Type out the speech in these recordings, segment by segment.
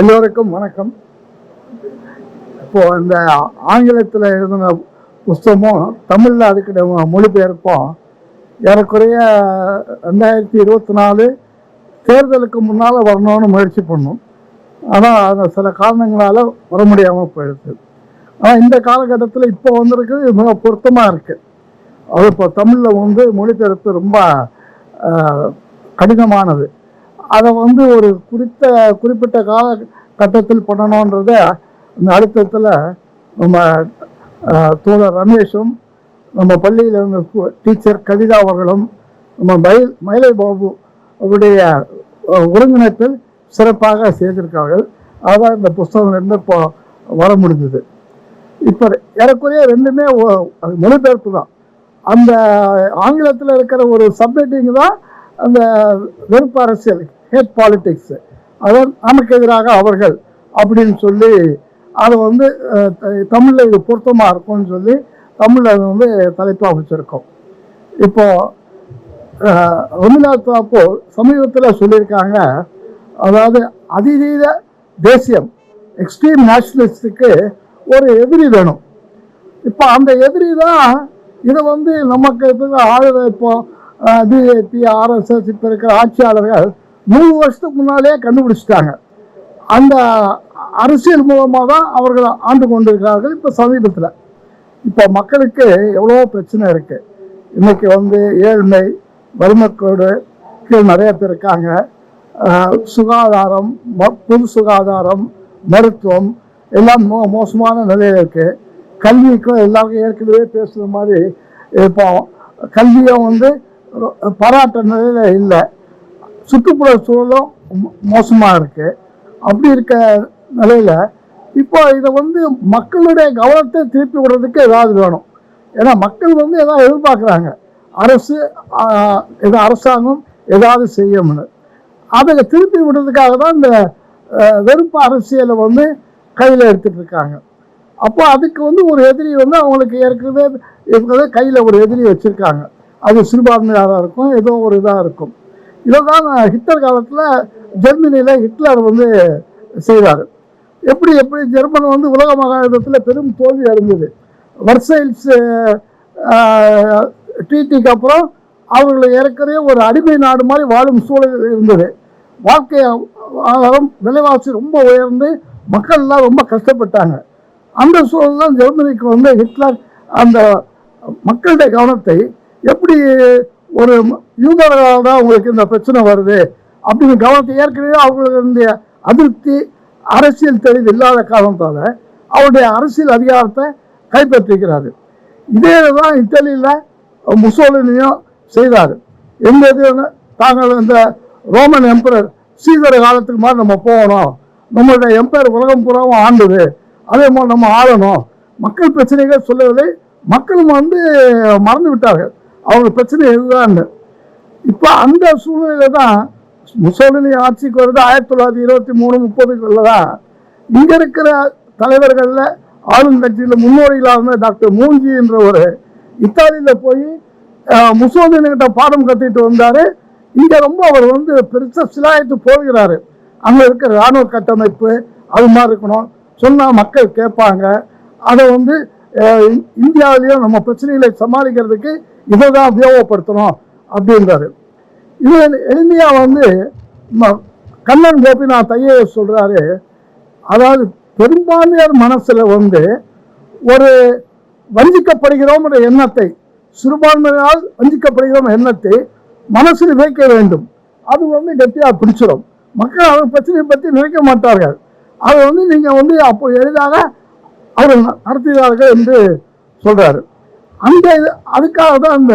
எல்லோருக்கும் வணக்கம். இப்போ இந்த ஆங்கிலத்தில் எழுதின புஸ்தகமும் தமிழில் அதுக்கு மொழிபெயர்ப்போம். ஏறக்குறைய ரெண்டாயிரத்தி இருபத்தி நாலு தேர்தலுக்கு முன்னால் வரணும்னு முயற்சி பண்ணோம். ஆனால் அந்த சில காரணங்களால் வர முடியாமல் போயிடுது ஆனால் இந்த காலகட்டத்தில் இப்போ வந்திருக்குது மிக பொருத்தமாக இருக்குது அது இப்போ தமிழில் வந்து மொழிபெயர்ப்பு ரொம்ப கடினமானது. அதை வந்து ஒரு குறித்த குறிப்பிட்ட கால கட்டத்தில் பண்ணணுன்றத அந்த அழுத்தத்தில் நம்ம தோழர் ரமேஷும் நம்ம பள்ளியில் இருந்த கு- டீச்சர் கவிதா அவர்களும் நம்ம மயில் மயிலை பாபு அவருடைய ஒருங்கிணைப்பில் சிறப்பாக செய்திருக்கார்கள் அதான் இந்த புஸ்தகம் இருந்து இப்போ வர முடிஞ்சது. இப்போ ஏறக்குறைய ரெண்டுமே மொழிபெயர்ப்பு தான். அந்த ஆங்கிலத்தில் இருக்கிற ஒரு சப்மிட்டிங் தான் அந்த வெறுப்பு அரசியல். ஹேட் பாலிடிக்ஸ் அதான் நமக்கு எதிராக அவர்கள் அப்படின்னு சொல்லி அதை வந்து தமிழில் இது பொருத்தமாக இருக்கும்னு சொல்லி தமிழில் அது வந்து தலைப்பாக வச்சுருக்கோம். இப்போது ரமிநாத் தாக்கூர் சமீபத்தில் சொல்லியிருக்காங்க அதாவது அதிதீத தேசியம் எக்ஸ்ட்ரீம் நேஷனலிஸ்டுக்கு ஒரு எதிரி வேணும். இப்போ அந்த எதிரி தான் இதை வந்து நமக்கு இப்போ ஆளுநர் இப்போ பிஜேபி ஆர்எஸ்எஸ் இப்போ இருக்கிற ஆட்சியாளர்கள் நூறு வருஷத்துக்கு முன்னாலே கண்டுபிடிச்சிட்டாங்க. அந்த அரசியல் மூலமாக தான் அவர்கள் ஆண்டு கொண்டிருக்கிறார்கள் இப்போ சமீபத்தில். இப்போ மக்களுக்கு எவ்வளோ பிரச்சனை இருக்குது இன்னைக்கு வந்து ஏழ்மை வறுமக்கோடு கீழ் நிறைய பேர் இருக்காங்க. சுகாதாரம் ம- பொது சுகாதாரம் மருத்துவம் எல்லாம் மோ மோசமான நிலையில் இருக்குது கல்விக்கும் எல்லாருக்கும் ஏற்கனவே பேசுகிற மாதிரி இப்போ கல்வியும் வந்து பாராட்ட நிலையில் இல்லை. சுற்றுப்புற சூழலும் மோசமாக இருக்குது அப்படி இருக்க நிலையில் இப்போ இதை வந்து மக்களுடைய கவனத்தை திருப்பி விடுறதுக்கு ஏதாவது வேணும். ஏன்னா மக்கள் வந்து எதாவது எதிர்பார்க்குறாங்க. அரசு ஆஹ், ஏதோ அரசாங்கம் ஏதாவது செய்யணும்னு அதை திருப்பி விடுறதுக்காக தான் இந்த வெறுப்பு அரசியலை வந்து கையில் எடுத்துகிட்டு இருக்காங்க. அப்போ அதுக்கு வந்து ஒரு எதிரி வந்து அவங்களுக்கு ஏற்கனவே இருக்கிறத கையில் ஒரு எதிரி வச்சுருக்காங்க. அது சிறுபான்மையாராக இருக்கும் ஏதோ ஒரு இதாக இருக்கும். இதை தான் ஹிட்லர் காலத்தில் ஜெர்மனியில் ஹிட்லர் வந்து செய்தார் எப்படி எப்படி ஜெர்மன் வந்து உலக மகாயுதத்தில் பெரும் தோல்வி அடைஞ்சது. வர்சைல்ஸ் ட்ரீட்டிக்கு அப்புறம் அவர்களை ஏற்கனவே ஒரு அடிமை நாடு மாதிரி வாழும் சூழல் இருந்தது. வாழ்க்கை ஆதாரம் விலைவாசி ரொம்ப உயர்ந்து மக்கள்லாம் ரொம்ப கஷ்டப்பட்டாங்க. அந்த சூழல் தான் ஜெர்மனிக்கு வந்து ஹிட்லர் அந்த மக்களுடைய கவனத்தை எப்படி ஒரு யூதர்களால் தான் உங்களுக்கு இந்த பிரச்சனை வருது. அப்படின்னு கவனத்தை ஏற்கனவே அவர்களுடைய அதிருப்தி அரசியல் தெளிவு இல்லாத காரணத்தால் அவருடைய அரசியல் அதிகாரத்தை கைப்பற்றிக்கிறாரு. இதே தான் இத்தாலியில் முசோலினியும் செய்தார். எந்த தாங்கள் இந்த ரோமன் எம்பரர் சீதர காலத்துக்கு மாதிரி நம்ம போகணும். நம்மளுடைய எம்பையர் உலகம் பூராவும் ஆண்டுது. அதே மாதிரி நம்ம ஆளணும். மக்கள் பிரச்சனைகள் சொல்லவில்லை. மக்களும் வந்து மறந்து விட்டார்கள். அவங்க பிரச்சனை இதுதான் இப்போ அந்த சூழ்நிலையில தான் முசோலினி ஆட்சிக்கு வருது ஆயிரத்தி தொள்ளாயிரத்தி இருபத்தி மூணு முப்பதுக்குள்ள தான் இங்கே இருக்கிற தலைவர்களில் ஆளுங்கட்சியில் முன்னோடிகளாக இருந்த டாக்டர் மூஞ்சி என்ற ஒரு இத்தாலியில் போய் முசோலினிகிட்ட பாடம் கத்திட்டு வந்தார். இங்கே ரொம்ப அவர் வந்து பெருசாக சிலாயத்து போகிறாரு. அங்கே இருக்கிற இராணுவ கட்டமைப்பு அது மாதிரி இருக்கணும். சொன்னால் மக்கள் கேட்பாங்க. அதை வந்து இந்தியாவிலையும் இந்தியாவிலேயும் நம்ம பிரச்சனைகளை சமாளிக்கிறதுக்கு இதை தான் உபயோகப்படுத்தணும் அப்படின்றாரு இது எளிமையாக வந்து ம- கண்ணன் கோபிநாத் ஐஏஎஸ் சொல்கிறாரு அதாவது பெரும்பான்மையார் மனசில் வந்து ஒரு வஞ்சிக்கப்படுகிறோம் என்ற எண்ணத்தை சிறுபான்மையால் வஞ்சிக்கப்படுகிறோம் எண்ணத்தை மனசில் வைக்க வேண்டும். அது வந்து கெட்டியாக பிடிச்சிடும் மக்கள் அவர் பிரச்சனையை பற்றி நினைக்க மாட்டார்கள். அதை வந்து நீங்கள் வந்து அப்போ எளிதாக அவர் நடத்துகிறார்கள் என்று சொல்கிறாரு அந்த அதுக்காக தான் அந்த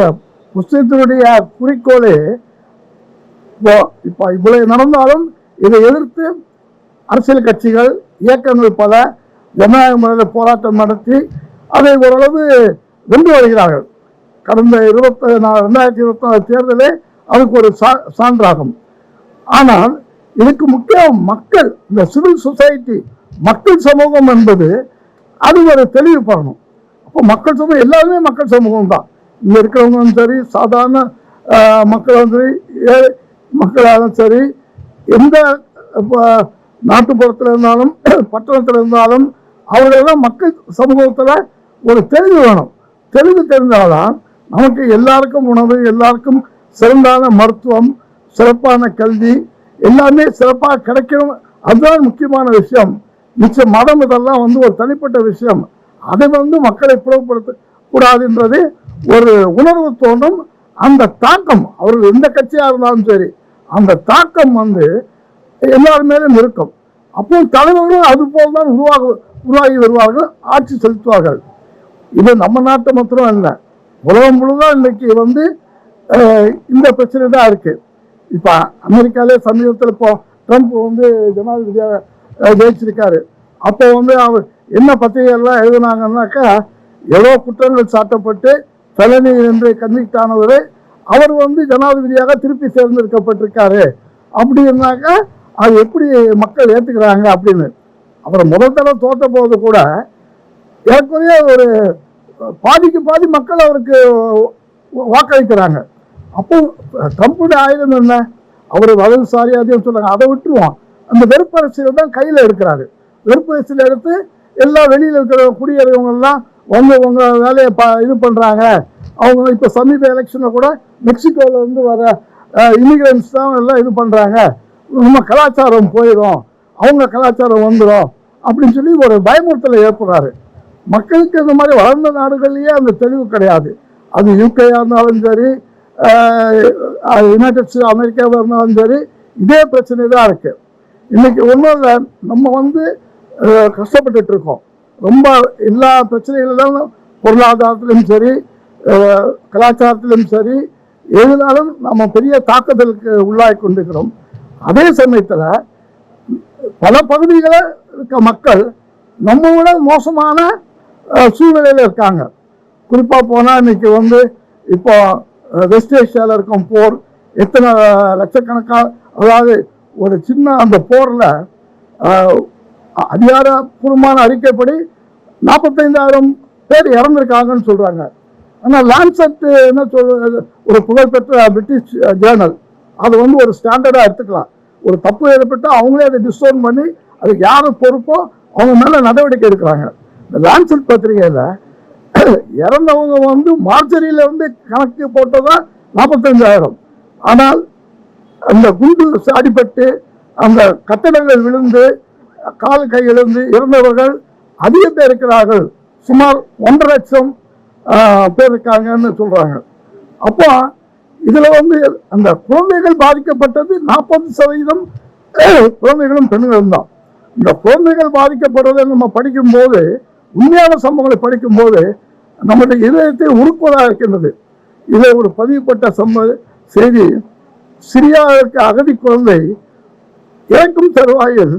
புஸ்தகத்தினுடைய குறிக்கோளே இப்போ இப்போ இவ்வளவு நடந்தாலும் இதை எதிர்த்து அரசியல் கட்சிகள் இயக்கங்கள் பல ஜனநாயக முறையில் போராட்டம் நடத்தி அதை ஓரளவு வென்று வருகிறார்கள். கடந்த இருபத்தி நாலு ரெண்டாயிரத்தி இருபத்தி நாலு தேர்தலே அதுக்கு ஒரு சா சான்றாகும். ஆனால் இதுக்கு முக்கியம் மக்கள் இந்த சிவில் சொசைட்டி மக்கள் சமூகம் என்பது அது ஒரு தெளிவு பண்ணணும் மக்கள் சமூகம் எல்லாருமே மக்கள் சமூகம் தான். இங்கே இருக்கிறவங்களும் சரி சாதாரண மக்களும் சரி ஏ மக்களாலும் சரி எந்த இப்போ, நாட்டுப்புறத்தில் இருந்தாலும் பட்டணத்தில் இருந்தாலும் அவர்களெல்லாம் மக்கள் சமூகத்தில் ஒரு தெளிவு வேணும். தெளிவு தெரிந்தால்தான் நமக்கு எல்லாருக்கும் உணவு எல்லாருக்கும் சிறந்தான மருத்துவம் சிறப்பான கல்வி எல்லாமே சிறப்பாக கிடைக்கணும். அதுதான் முக்கியமான விஷயம். மிச்ச மதம் இதெல்லாம் வந்து ஒரு தனிப்பட்ட விஷயம். அதை வந்து மக்களை புலப்படுத்த கூடாதுன்றது ஒரு உணர்வு தோன்றும். அந்த தாக்கம் அவர்கள் எந்த கட்சியாக இருந்தாலும் சரி அந்த தாக்கம் வந்து எல்லார் மேலும் இருக்கும். அப்போ தலைவர்களும் அது போல் தான் உருவாக உருவாகி வருவார்கள் ஆட்சி செலுத்துவார்கள். இது நம்ம நாட்டை மாத்திரம் இல்லை உலகம் முழுவதும் இன்னைக்கு வந்து இந்த பிரச்சனை தான் இருக்கு. இப்போ அமெரிக்காலே சமீபத்தில் இப்போ ட்ரம்ப் வந்து ஜனாதிபதியாக ஜெயிச்சிருக்காரு. அப்போ வந்து அவர் என்ன பத்திரிகைகள்லாம் எழுதுனாங்கன்னாக்கா ஏதோ குற்றங்கள் சாட்டப்பட்டு தலைமை என்று கன்விக்ட் ஆனவர் அவர் வந்து ஜனாதிபதியாக திருப்பி தேர்ந்தெடுக்கப்பட்டிருக்காரு. அப்படின்னாக்கா அது எப்படி மக்கள் ஏற்றுக்கிறாங்க அப்படின்னு. அப்புறம் முதல் தடவை தோற்ற போது கூட ஏற்கனவே ஒரு பாதிக்கு பாதி மக்கள் அவருக்கு வாக்களிக்கிறாங்க. அப்போ ட்ரம்ப்புடைய ஆயுதம் என்ன? அவர் வலதுசாரி அதையும் சொல்கிறாங்க அதை விட்டுருவோம். அந்த வெறுப்பரசியல் தான் கையில் எடுக்கிறாரு. வெறுப்பரசியல் எடுத்து எல்லா வெளியில் இருக்கிற குடியேறவங்கெல்லாம் வந்து உங்கள் வேலையை ப இது பண்ணுறாங்க அவங்க இப்போ சமீப எலெக்ஷனில் கூட மெக்சிகோவில் இருந்து வர இமிகிரன்ஸ் தான் எல்லாம் இது பண்ணுறாங்க நம்ம கலாச்சாரம் போயிடும். அவங்க கலாச்சாரம் வந்துடும் அப்படின்னு சொல்லி ஒரு பயமுறுத்தலை ஏற்படுறாரு. மக்களுக்கு இந்த மாதிரி வளர்ந்த நாடுகள்லேயே அந்த தெளிவு கிடையாது. அது யூகேயாக இருந்தாலும் சரி யுனைடெட் ஸ்டேட் அமெரிக்காவாக இருந்தாலும் சரி இதே பிரச்சனை தான் இருக்குது இன்றைக்கி ஒன்றும் இல்லை நம்ம வந்து கஷ்டப்பட்டுட்டு இருக்கோம் ரொம்ப எல்லா பிரச்சனைகளிலும் பொருளாதாரத்திலும் சரி கலாச்சாரத்திலும் சரி எதுனாலும் நம்ம பெரிய தாக்குதலுக்கு உள்ளாகி கொண்டிருக்கிறோம். அதே சமயத்தில் பல பகுதிகளில் இருக்க மக்கள் நம்ம விட மோசமான சூழ்நிலையில் இருக்காங்க. குறிப்பாக போனால் இன்னைக்கு வந்து இப்போ வெஸ்ட் ஏஷியாவில் இருக்கும் போர் எத்தனை லட்சக்கணக்காக அதாவது ஒரு சின்ன அந்த போரில் அதிகாரப்பூர்வமான அறிக்கைப்படி நாற்பத்தைந்தாயிரம் பேர் இறந்துருக்காங்கன்னு சொல்கிறாங்க ஆனால் லான்செட் என்ன சொல் ஒரு புகழ்பெற்ற பிரிட்டிஷ் ஜேர்னல் அது வந்து ஒரு ஸ்டாண்டர்டாக எடுத்துக்கலாம். ஒரு தப்பு ஏற்பட்டால் அவங்களே அதை டிஸ்டோன் பண்ணி அதுக்கு யார் பொறுப்போ அவங்க மேலே நடவடிக்கை எடுக்கிறாங்க. இந்த லான்செட் பத்திரிகையில் இறந்தவங்க வந்து மார்ச்சரியில் வந்து கணக்கு போட்டதா நாற்பத்தஞ்சாயிரம் ஆனால் அந்த குண்டு சாடிப்பட்டு அந்த கட்டடங்கள் விழுந்து கால் கையிலிருந்து இருந்தவர்கள் இறந்தவர்கள் அதிக பேர் இருக்கிறார்கள். சுமார் ஒன்றரை லட்சம் பேர் இருக்காங்கன்னு சொல்கிறாங்க அப்போ இதில் வந்து அந்த குழந்தைகள் பாதிக்கப்பட்டது நாற்பது சதவீதம் குழந்தைகளும் பெண்களும் தான். இந்த குழந்தைகள் பாதிக்கப்படுறதை நம்ம படிக்கும்போது உண்மையான சம்பவங்களை படிக்கும்போது நம்முடைய இதயத்தை உருக்குவதாக இருக்கின்றது. இதில் ஒரு பதிவுப்பட்ட சம்ப செய்தி. சிரியாவிற்கு அகதி குழந்தை இறக்கும் தருவாயில்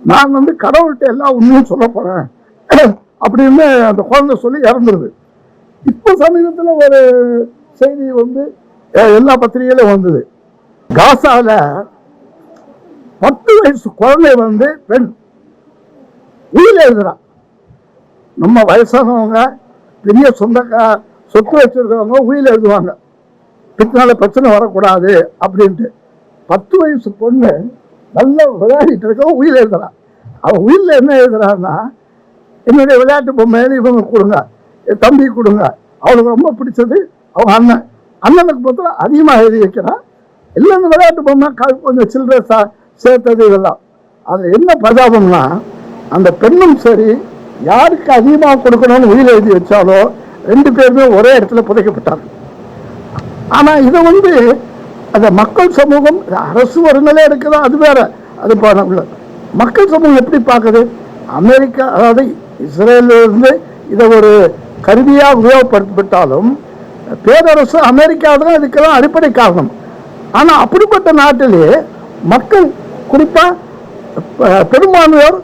நான் வந்து கடவுள்கிட்ட எல்லா உண்மையும் சொல்ல போறேன். அப்படின்னு அந்த குழந்தை சொல்லி இறந்துருது. இப்போ சமீபத்தில் ஒரு செய்தி வந்து எல்லா பத்திரிகையிலும் வந்தது. காசால பத்து வயசு குழந்தை வந்து பெண். உயிர் எழுதுறான் நம்ம வயசானவங்க பெரிய சொந்தக்கா சொத்து வச்சிருக்கிறவங்க உயிர் எழுதுவாங்க. பின்னால பிரச்சனை வரக்கூடாது அப்படின்ட்டு. பத்து வயசு பொண்ணு நல்லா விளையாடிட்டு இருக்க உயிர் எழுதுறான். அவன் உயிரில் என்ன எழுதுறான்னா என்னுடைய விளையாட்டு பொம்மை இவங்க கொடுங்க என் தம்பி கொடுங்க. அவளுக்கு ரொம்ப பிடிச்சது அவன் அண்ணன். அண்ணனுக்கு பார்த்தா அதிகமாக எழுதி வைக்கிறான். எல்லாம் அந்த விளையாட்டு பொம்மை க- கொஞ்சம் சில்லறை சா சேர்த்தது இதெல்லாம். அதில் என்ன பிரதாபம்னா அந்த பெண்ணும் சரி யாருக்கு அதிகமாக கொடுக்கணும்னு உயிர் எழுதி வச்சாலோ ரெண்டு பேருமே ஒரே இடத்துல புதைக்கப்பட்டாங்க. ஆனால் இதை வந்து அந்த மக்கள் சமூகம் அரசு ஒரு நிலை இருக்குதா அது வேற. அது பண்ண மக்கள் சமூகம் எப்படி பார்க்குது? அமெரிக்கா அதாவது இஸ்ரேலிருந்து இதை ஒரு கருவியாக உபயோகப்படுத்தப்பட்டாலும் பேரரசு அமெரிக்கா தான் இதுக்கெல்லாம் அடிப்படை காரணம். ஆனால் அப்படிப்பட்ட நாட்டிலே மக்கள் குறிப்பாக பெரும்பான்மையோர்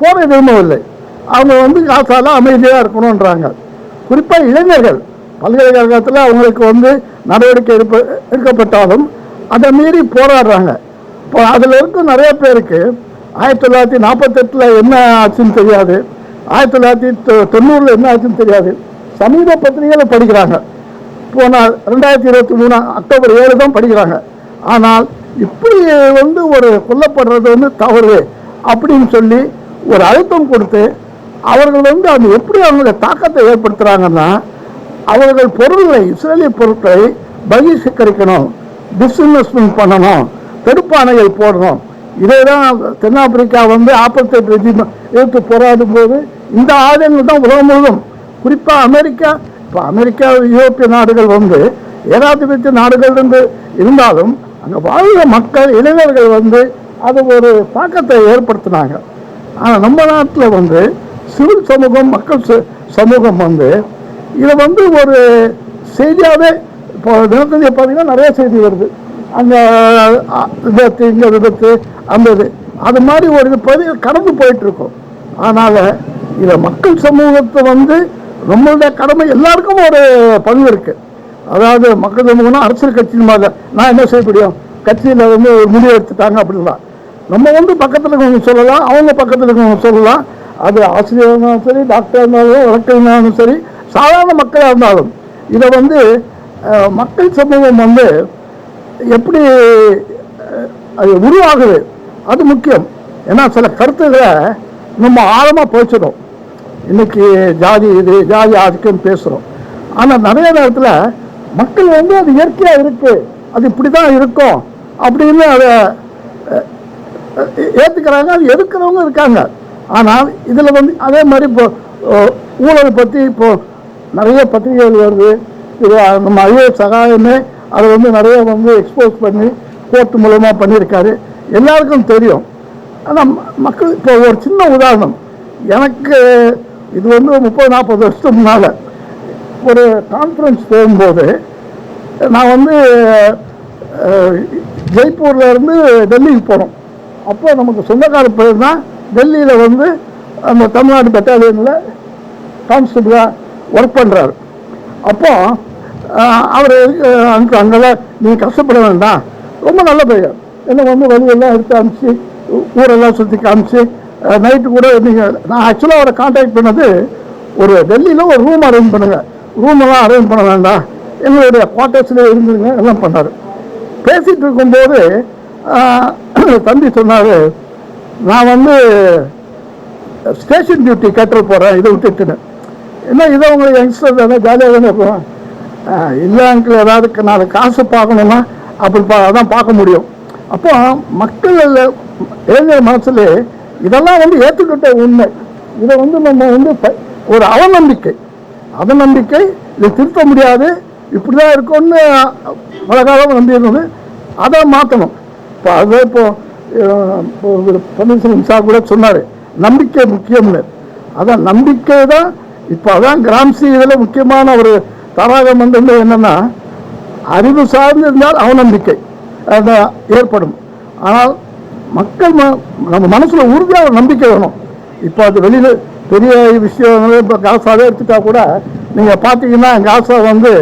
போர விரும்பவில்லை. அவங்க வந்து காசால அமைதியாக இருக்கணுன்றாங்க குறிப்பாக இளைஞர்கள். பல்கலைக்கழகத்தில் அவங்களுக்கு வந்து நடவடிக்கை எடுப்ப எடுக்கப்பட்டாலும் அதை மீறி போராடுறாங்க. இப்போ அதில் இருக்க நிறைய பேருக்கு ஆயிரத்தி தொள்ளாயிரத்தி நாற்பத்தெட்டில் என்ன ஆச்சுன்னு தெரியாது. ஆயிரத்தி தொள்ளாயிரத்தி தொ- தொண்ணூறில் என்ன ஆச்சுன்னு தெரியாது. சமீப பத்திரிகையில் படிக்கிறாங்க. போனால் ரெண்டாயிரத்தி இருபத்தி மூணு அக்டோபர் ஏழு தான் படிக்கிறாங்க. ஆனால் இப்படி வந்து ஒரு கொல்லப்படுறது வந்து தவறு அப்படின்னு சொல்லி ஒரு அழுத்தம் கொடுத்து அவர்கள் வந்து அது எப்படி அவங்களுடைய தாக்கத்தை ஏற்படுத்துகிறாங்கன்னா அவர்கள் பொருள்களை இஸ்ரேலிய பொருட்களை பகிஷ்கரிக்கணும் டிஸ்இன்வெஸ்ட்மெண்ட் பண்ணணும் தடுப்பாணைகள் போடணும். இதே தான் தென்னாப்பிரிக்கா வந்து ஆப்பத்தேட் ரெஜிம் எதிர்த்து போராடும் போது இந்த ஆயுதங்கள் தான் உலகம் முழுவதும். குறிப்பாக அமெரிக்கா இப்போ அமெரிக்கா யூரோப்பிய நாடுகள் வந்து ஏகாதிபத்திய நாடுகள் இருந்து இருந்தாலும் அங்கே வாழ்கிற மக்கள் இளைஞர்கள் வந்து அது ஒரு தாக்கத்தை ஏற்படுத்தினாங்க. ஆனால் நம்ம நாட்டில் வந்து சிவில் சமூகம் மக்கள் ச- சமூகம் வந்து இதை வந்து ஒரு செய்தியாகவே இப்போ தினத்தந்தியை பார்த்தீங்கன்னா நிறைய செய்தி வருது. அங்கே விபத்து இங்கே விபத்து அந்த இது. அது மாதிரி ஒரு இது பதிவு கடந்து போயிட்டுருக்கோம். அதனால் இதை மக்கள் சமூகத்தை வந்து நம்மளுடைய கடமை எல்லாருக்கும் ஒரு பங்கு இருக்குது அதாவது மக்கள் சமூகம்னா அரசியல் கட்சியின் மாதிரி நான் என்ன செய்ய முடியும்? கட்சியில் வந்து ஒரு முடிவு எடுத்துட்டாங்க அப்படின்லாம் நம்ம வந்து பக்கத்தில் இருக்கவங்க சொல்லலாம் அவங்க பக்கத்தில் இருக்கவங்க சொல்லலாம். அது ஆசிரியர் இருந்தாலும் சரி டாக்டர் இருந்தாலும் வழக்கறிஞர் இருந்தாலும் சரி சாதாரண மக்களாக இருந்தாலும் இதை வந்து மக்கள் சமூகம் வந்து எப்படி அது உருவாகுது அது முக்கியம். ஏன்னா சில கருத்துக்களை நம்ம ஆழமாக போய்ச்சிடும் இன்னைக்கு ஜாதி இது ஜாதி ஆதிக்கம் பேசுகிறோம் ஆனால் நிறைய நேரத்தில் மக்கள் வந்து அது இயற்கையாக இருக்குது அது இப்படி தான் இருக்கும் அப்படின்னு அதை ஏற்றுக்கிறாங்க அது எதுக்கிறவங்க இருக்காங்க. ஆனால் இதில் வந்து அதே மாதிரி இப்போ ஊழல் பற்றி இப்போது நிறைய பத்திரிகைகள் வருது. இது நம்ம ஐஏஎஸ் சகாயமே அதை வந்து நிறைய வந்து எக்ஸ்போஸ் பண்ணி கோர்ட் மூலமாக பண்ணியிருக்காரு. எல்லாருக்கும் தெரியும். ஆனால் மக்கள் இப்போ ஒரு சின்ன உதாரணம். எனக்கு இது வந்து முப்பது நாற்பது வருஷத்துக்கு முன்னால் ஒரு கான்ஃபரன்ஸ் போகும்போது நான் வந்து ஜெய்ப்பூர்லேருந்து இருந்து டெல்லிக்கு போனோம். அப்போ நமக்கு சொந்தக்கார பேர் தான் டெல்லியில் வந்து அந்த தமிழ்நாடு பெட்டாலியனில் கான்ஸ்டபிளாக ஒர்க் பண்ணுறாரு அப்போ அவர் அங்கே அங்கெல்லாம் நீங்கள் கஷ்டப்பட வேண்டாம். ரொம்ப நல்ல பையன். என்ன வந்து வழியெல்லாம் எடுத்து அனுப்பிச்சு ஊரெல்லாம் சுற்றி காமிச்சு நைட்டு கூட நீங்கள் நான் ஆக்சுவலாக அவரை காண்டாக்ட் பண்ணது ஒரு டெல்லியில் ஒரு ரூம் அரேஞ்ச் பண்ணுங்கள் ரூமெல்லாம் அரேஞ்ச் பண்ண வேண்டாம். எங்களுடைய குவார்ட்டர்ஸ்லேயே இருந்துங்க எல்லாம் பண்ணார். பேசிகிட்டு இருக்கும்போது தம்பி சொன்னார் நான் வந்து ஸ்டேஷன் டியூட்டி கட்டுற போகிறேன் இதை விட்டுட்டுன்னு. என்ன இதை உங்களுக்கு யங்ஸ்டர் தானே ஜாலியாக தானே இருக்கும் இல்லை அங்கிள் ஏதாவது நாலு காசு பார்க்கணுன்னா அப்படி பா அதான் பார்க்க முடியும். அப்போ மக்கள் இளைஞர் மனசில் இதெல்லாம் வந்து ஏற்றுக்கிட்ட உண்மை. இதை வந்து நம்ம வந்து ப- ஒரு அவநம்பிக்கை. அவநம்பிக்கை இதை திருத்த முடியாது. இப்படி தான் இருக்கும்னு பல காலம் நம்பி அதை மாற்றணும் இப்போ அதே இப்போ இப்போ பன்னீர்செல்வம் சார் கூட சொன்னார் நம்பிக்கை முக்கியம்னு. அதான் நம்பிக்கை தான் இப்போ அதான் கிராம்சி இதில் முக்கியமான ஒரு தராகம் வந்து என்னென்னா அறிவு சார்ந்து இருந்தால் அவநம்பிக்கை. அது ஏற்படும். ஆனால் மக்கள் ம- நம்ம மனசில் உறுதியாக நம்பிக்கை வேணும். இப்போ அது வெளியில் பெரிய விஷயம் இப்போ காசாவே எடுத்துட்டா கூட நீங்கள் பார்த்தீங்கன்னா காசா வந்து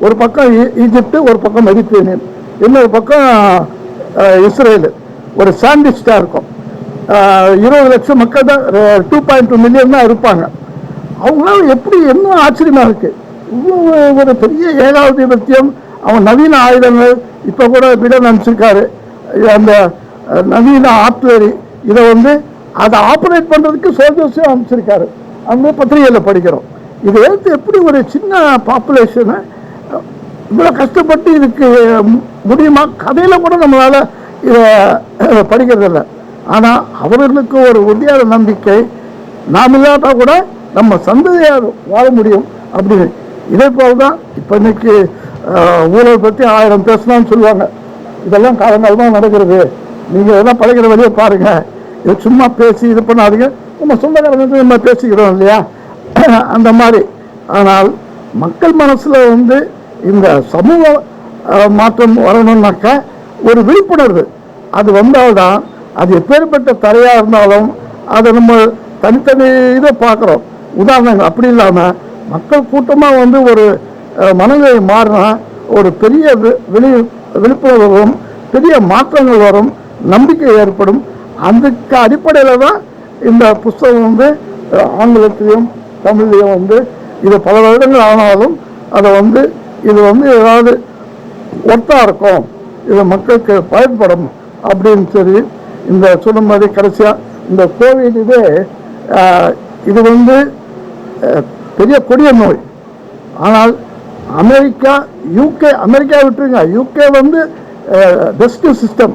ஒரு பக்கம் ஈஜிப்டு ஒரு பக்கம் மெடிட்டேனியன் இன்னொரு பக்கம் இஸ்ரேல். ஒரு சாண்டிஸ்டா இருக்கும். இருபது லட்சம் மக்கள் தான் டூ பாயிண்ட் டூ மில்லியன் தான் இருப்பாங்க. அவங்களால எப்படி என்ன ஆச்சரியமாக இருக்கு? இவ்வளோ ஒரு பெரிய ஏகாதிபத்தியம் அவன் நவீன ஆயுதங்கள் இப்போ கூட விட நினச்சிருக்காரு. அந்த நவீன ஆர்ட்லரி இதை வந்து அதை ஆப்ரேட் பண்ணுறதுக்கு சோல்ஜர்ஸையும் அனுப்பிச்சிருக்காரு. அந்த பத்திரிகையில் படிக்கிறோம். இதை எடுத்து எப்படி ஒரு சின்ன பாப்புலேஷனை இவ்வளோ கஷ்டப்பட்டு இதுக்கு முடியுமா? கதையில் கூட நம்மளால் இதை படிக்கிறதில்ல. ஆனால் அவர்களுக்கு ஒரு உறுதியான நம்பிக்கை. நாம் இல்லாட்டா கூட நம்ம சந்ததியார் வாழ முடியும் அப்படின்னு இதே போல் தான் இப்போ இன்னைக்கு ஊழல் பற்றி ஆயிரம் பேசலாம்னு சொல்லுவாங்க. இதெல்லாம் காலங்காலமாக நடக்கிறது. நீங்கள் எதெல்லாம் பழகிற வழியை பாருங்கள் இது சும்மா பேசி இது பண்ணாதீங்க. நம்ம சொந்தக்காரங்க நம்ம பேசிக்கிறோம் இல்லையா? அந்த மாதிரி. ஆனால் மக்கள் மனசில் வந்து இந்த சமூக மாற்றம் வரணும்னாக்க ஒரு விழிப்புணர்வு. அது வந்தால்தான் அது எப்பேற்பட்ட தரையாக இருந்தாலும் அதை நம்ம தனித்தனி இதை பார்க்குறோம். உதாரணங்கள் அப்படி இல்லாமல் மக்கள் கூட்டமாக வந்து ஒரு மனநிலை மாறினா ஒரு பெரிய வெளி விழி விழிப்புணர்வு வரும் பெரிய மாற்றங்கள் வரும் நம்பிக்கை ஏற்படும். அதுக்கு அடிப்படையில் தான் இந்த புஸ்தகம் வந்து ஆங்கிலத்திலையும் தமிழ்லையும் வந்து இது பல வருடங்கள் ஆனாலும் அதை வந்து இது வந்து ஏதாவது ஒர்த்தாக இருக்கும். இது மக்களுக்கு பயன்படும் அப்படின்னு சொல்லி இந்த சொன்ன மாதிரி கடைசியாக இந்த கோவிட் இதே இது வந்து பெரிய கொடிய நோய். ஆனால் அமெரிக்கா யூகே அமெரிக்கா விட்டுருங்க. யூகே வந்து பெஸ்ட் சிஸ்டம்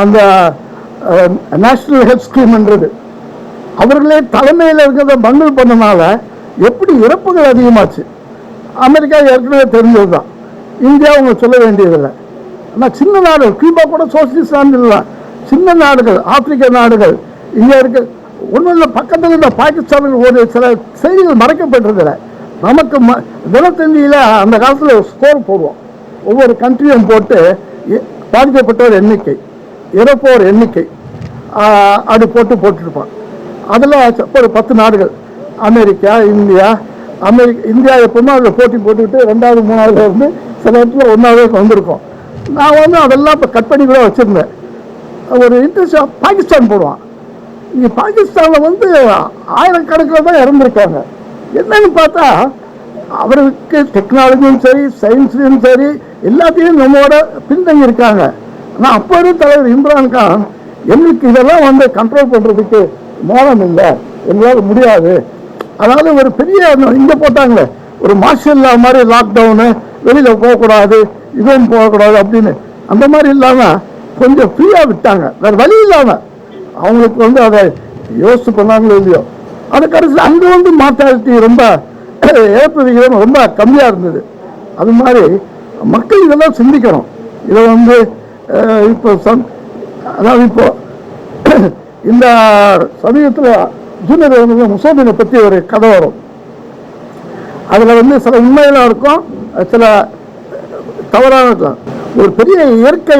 அந்த நேஷனல் ஹெல்த் ஸ்கீம்ன்றது அவர்களே தலைமையில் இருக்கிறத பங்கிள் பண்ணனால எப்படி இறப்புகள் அதிகமாச்சு? அமெரிக்கா ஏற்கனவே தெரிஞ்சது தான் இந்தியா அவங்க சொல்ல வேண்டியதில்லை. ஆனால் சின்ன நாடுகள் கியூபா கூட சோசியலிஸ்ட் நாடு இல்லை சின்ன நாடுகள் ஆப்பிரிக்க நாடுகள் இங்கே இருக்க. ஒன்றும் இல்லை பக்கத்தில் இருந்த பாகிஸ்தானில் ஒரு சில செய்திகள் மறைக்கப்பட்டிருக்கிற நமக்கு ம தினத்தந்தியில் அந்த காலத்தில் ஸ்கோர் போடுவோம். ஒவ்வொரு கண்ட்ரியும் போட்டு எ- பாதிக்கப்பட்டோர் எண்ணிக்கை இறப்போர் எண்ணிக்கை அது போட்டு போட்டிருப்பான். அதில் ஒரு பத்து நாடுகள் அமெரிக்கா இந்தியா அமெரிக்கா இந்தியா எப்பவுமே அதில் போட்டி போட்டுக்கிட்டு ரெண்டாவது மூணாவதுல இருந்து சில இடத்துல ஒன்றாவது வந்திருக்கோம். நான் வந்து அதெல்லாம் இப்போ கட் பண்ணி கூட வச்சுருந்தேன். ஒரு இன்ட்ரெஸ்ட் பாகிஸ்தான் போடுவான். இங்கே பாகிஸ்தானில் வந்து ஆயிரக்கணக்கில் தான் இறந்துருக்காங்க. என்னன்னு பார்த்தா அவருக்கு டெக்னாலஜியும் சரி சயின்ஸ்லையும் சரி எல்லாத்தையும் நம்மோட பின்தங்கி இருக்காங்க ஆனால் அப்போ இருந்த தலைவர் இம்ரான் கான் எங்களுக்கு இதெல்லாம் வந்து கண்ட்ரோல் பண்ணுறதுக்கு மோனம் இல்லை. எங்களால் முடியாது. அதாவது ஒரு பெரிய இங்கே போட்டாங்களே ஒரு மார்ஷல் லா மாதிரி லாக்டவுனு வெளியில் போகக்கூடாது இதுவும் போகக்கூடாது அப்படின்னு. அந்த மாதிரி இல்லாமல் கொஞ்சம் ஃப்ரீயாக விட்டாங்க. வேறு வழி இல்லாமல் அவங்களுக்கு வந்து அதை யோசிச்சு பண்ணாங்களோ இல்லையோ? அது கடைசியில் அங்கே வந்து மார்ட்டாலிட்டி ரொம்ப இழப்பு விகிதம் ரொம்ப கம்மியாக இருந்தது. அது மாதிரி மக்கள் இதெல்லாம் சிந்திக்கணும். இதை வந்து இப்போ சம் அதாவது இப்போ இந்த சமீபத்தில் ஜூனியர் வந்து முசோமினை பற்றி ஒரு கதை வரும். அதில் வந்து சில உண்மையெல்லாம் இருக்கும் சில தவறாக இருக்கும். ஒரு பெரிய இயற்கை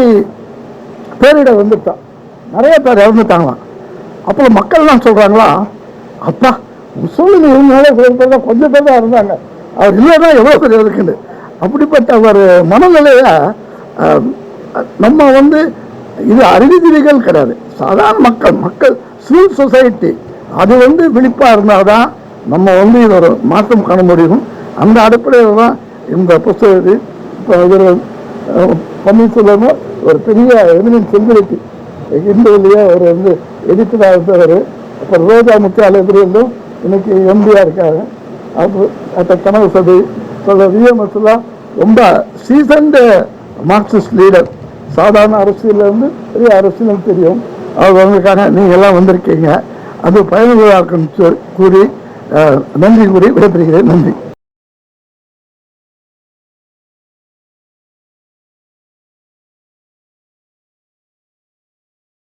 பேரிடர் வந்துட்டான். நிறைய பேர் இறந்துட்டாங்களாம். அப்புறம் மக்கள்லாம் சொல்கிறாங்களா அப்பா முசோலினி இருந்தாலே இவ்வளவு பேர் தான் கொஞ்சம் பேர் தான் இருந்தாங்க அவர் இல்லைன்னா எவ்வளோ பேர் இருக்குன்னு அப்படிப்பட்ட ஒரு மனநிலையை நம்ம வந்து இது அறிவுஜீவிகள் கிடையாது. சாதாரண மக்கள் மக்கள் சிவில் சொசைட்டி அது வந்து விழிப்பாக இருந்தால் தான் நம்ம வந்து இது ஒரு மாற்றம் காண முடியும். அந்த அடிப்படையில் தான் இந்த புஸ்தகத்தை இப்போ இவர் அஹ், பன்னீர்செல்வமும் ஒரு பெரிய எமினன்ஸ் செஞ்சுரிட்டி இந்தியாவிலேயே அவர் வந்து எடிட்டராக இருந்தவர் அப்புறம் ரோஜா முத்தியால் இன்னைக்கு எம்பியாக இருக்காரு. அப்போ அந்த கனவு சதி. சொல்ற விஎம்எஸ்லாம் ரொம்ப சீசன்டு மார்க்சிஸ்ட் லீடர் சாதாரண அரசியலேருந்து பெரிய அரசியல் தெரியும். அவர் வந்திருக்காங்க நீங்களெல்லாம் வந்திருக்கீங்க. அது பயனுள்ளதாக இருக்குன்னு கூறி நன்றி கூறி விடைபெறுகிறேன். நன்றி.